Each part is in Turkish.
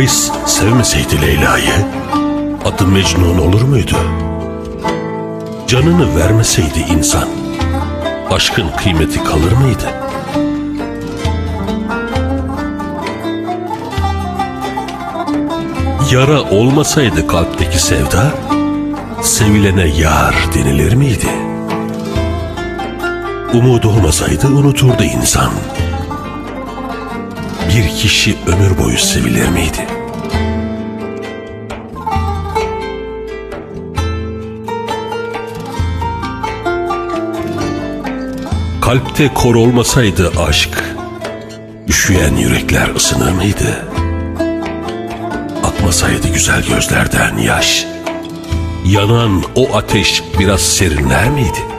Kays sevmeseydi Leyla'yı adı Mecnun olur muydu? Canını vermeseydi insan aşkın kıymeti kalır mıydı? Yara olmasaydı kalpteki sevda sevilene yar denilir miydi? Umut olmasaydı unuturdu insan. Bir kişi ömür boyu sevilir miydi? Kalpte kor olmasaydı aşk, üşüyen yürekler ısınır mıydı? Akmasaydı güzel gözlerden yaş, yanan o ateş biraz serinler miydi?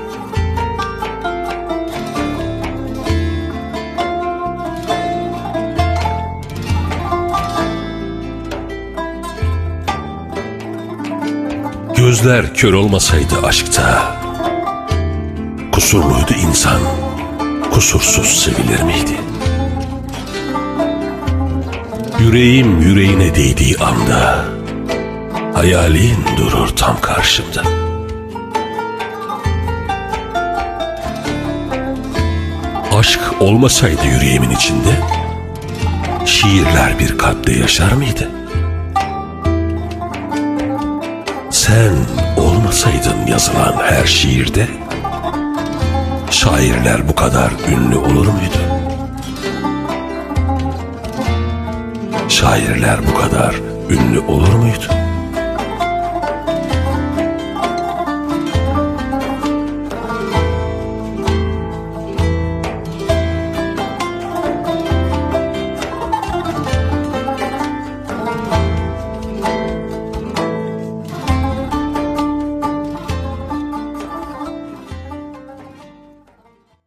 Gözler kör olmasaydı aşkta, kusurluydu insan, kusursuz sevilir miydi? Yüreğim yüreğine değdiği anda, hayalin durur tam karşımda. Aşk olmasaydı yüreğimin içinde, şiirler bir kalpte yaşar mıydı? Sen olmasaydın yazılan her şiirde, şairler bu kadar ünlü olur muydu? Şairler bu kadar ünlü olur muydu?